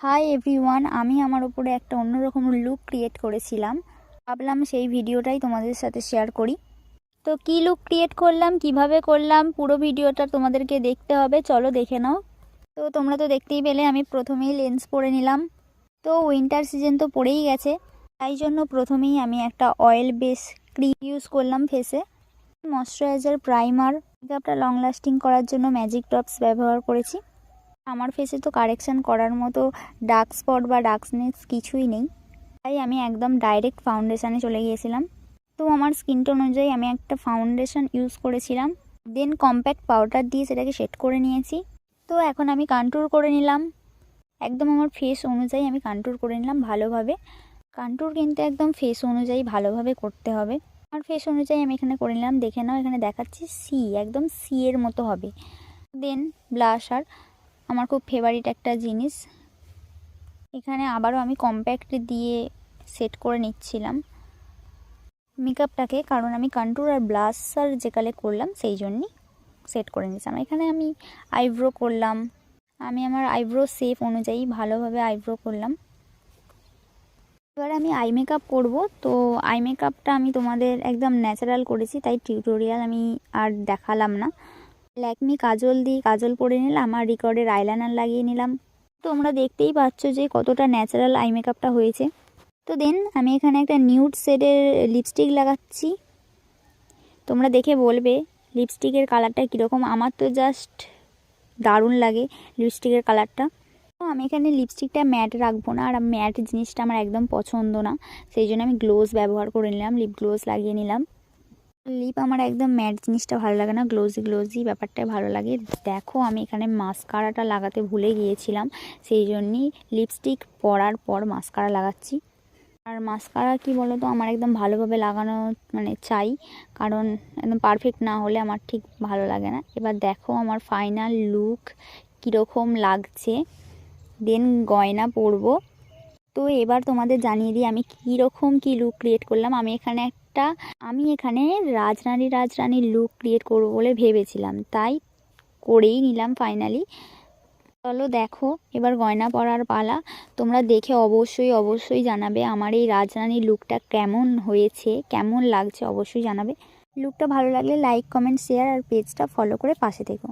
Hi everyone আমি আমার উপরে একটা অন্যরকম লুক ক্রিয়েট করেছিলাম। ভাবলাম সেই ভিডিওটাই তোমাদের সাথে শেয়ার করি। তো কী লুক ক্রিয়েট করলাম, কীভাবে করলাম, পুরো ভিডিওটা তোমাদেরকে দেখতে হবে, চলো দেখে নাও। তো তোমরা তো দেখতেই পেলে, আমি প্রথমেই লেন্স পরে নিলাম। তো উইন্টার সিজন তো পড়েই গেছে, তাই জন্য প্রথমেই আমি একটা অয়েল বেস ক্রিম ইউজ করলাম ফেসে ময়শ্চারাইজার প্রাইমার মেকআপটা লং লাস্টিং করার জন্য ম্যাজিক ড্রপস ব্যবহার করেছি। আমার ফেসে তো কারেকশান করার মতো ডার্ক স্পট বা ডার্কনেস কিছুই নেই। তাই আমি একদম ডাইরেক্ট ফাউন্ডেশানে চলে গিয়েছিলাম। তো আমার স্কিন টোন অনুযায়ী আমি একটা ফাউন্ডেশন ইউজ করেছিলাম। দেন কম্প্যাক্ট পাউডার দিয়ে সেটাকে সেট করে নিয়েছি। তো এখন আমি কান্টুর করে নিলাম। একদম আমার ফেস অনুযায়ী আমি কান্টুর করে নিলাম ভালোভাবে। কান্টুর কিন্তু একদম ফেস অনুযায়ী ভালোভাবে করতে হবে। আমার ফেস অনুযায়ী আমি এখানে করে নিলাম। দেখে নাও, এখানে দেখাচ্ছি সি একদম সি এর মতো হবে। দেন ব্লাশার আমার খুব ফেভারিট একটা জিনিস। এখানে আবারও আমি কম্প্যাক্ট দিয়ে সেট করে নিচ্ছিলাম। মেকআপটাকে কারণ আমি কন্ট্রোল আর ব্লাশার যেকালে করলাম, সেই জন্যই সেট করে নিয়েছিলাম। এখানে আমি আইব্রো করলাম। আমি আমার আইব্রো শেপ অনুযায়ী ভালোভাবে আইব্রো করলাম। এবার আমি আই মেকআপ করব। তো আই মেকআপটা আমি তোমাদের একদম ন্যাচারাল করেছি, তাই টিউটোরিয়াল আমি আর দেখালাম না। ল্যাকমি কাজল দিয়ে কাজল পরে নিলাম আর রিকর্ডের আইলাইনার লাগিয়ে নিলাম। তোমরা দেখতেই পাচ্ছ যে কতটা ন্যাচারাল আই মেকআপটা হয়েছে। তো দেন আমি এখানে একটা নিউড শেডের লিপস্টিক লাগাচ্ছি। তোমরা দেখে বলবে লিপস্টিকের কালারটা কীরকম? আমার তো জাস্ট দারুণ লাগে লিপস্টিকের কালারটা তো আমি এখানে লিপস্টিকটা ম্যাট রাখব না, আর ম্যাট জিনিসটা আমার একদম পছন্দ না। সেই জন্য আমি গ্লোজ ব্যবহার করে নিলাম লিপ গ্লোজ লাগিয়ে নিলাম। লিপ আমার একদম ম্যাট জিনিসটা ভালো লাগে না গ্লোজি গ্লোজি ব্যাপারটা ভালো লাগে। দেখো, আমি এখানে মাস্কারাটা লাগাতে ভুলে গিয়েছিলাম, সেই জন্যই লিপস্টিক পরার পর মাস্কারা লাগাচ্ছি। আর মাস্কারা কি বলো তো আমার একদম ভালোভাবে লাগানো মানে চাই, কারণ একদম পারফেক্ট না হলে আমার ঠিক ভালো লাগে না। এবার দেখো, আমার ফাইনাল লুক কীরকম লাগছে। দেন গয়না পরবো। তো এবার তোমাদের জানিয়ে দিই, আমি কীরকম কী লুক ক্রিয়েট করলাম। আমি এখানে একটা আমি এখানে রাজরানী রাজরানীর লুক ক্রিয়েট করব বলে ভেবেছিলাম। তাই করেই নিলাম ফাইনালি চলো দেখো, এবার গয়না পরার পালা। তোমরা দেখে অবশ্যই অবশ্যই জানাবে আমার এই রাজরানীর লুকটা কেমন হয়েছে, কেমন লাগছে অবশ্যই জানাবে। লুকটা ভালো লাগলে লাইক কমেন্ট শেয়ার আর পেজটা ফলো করে পাশে থেকো।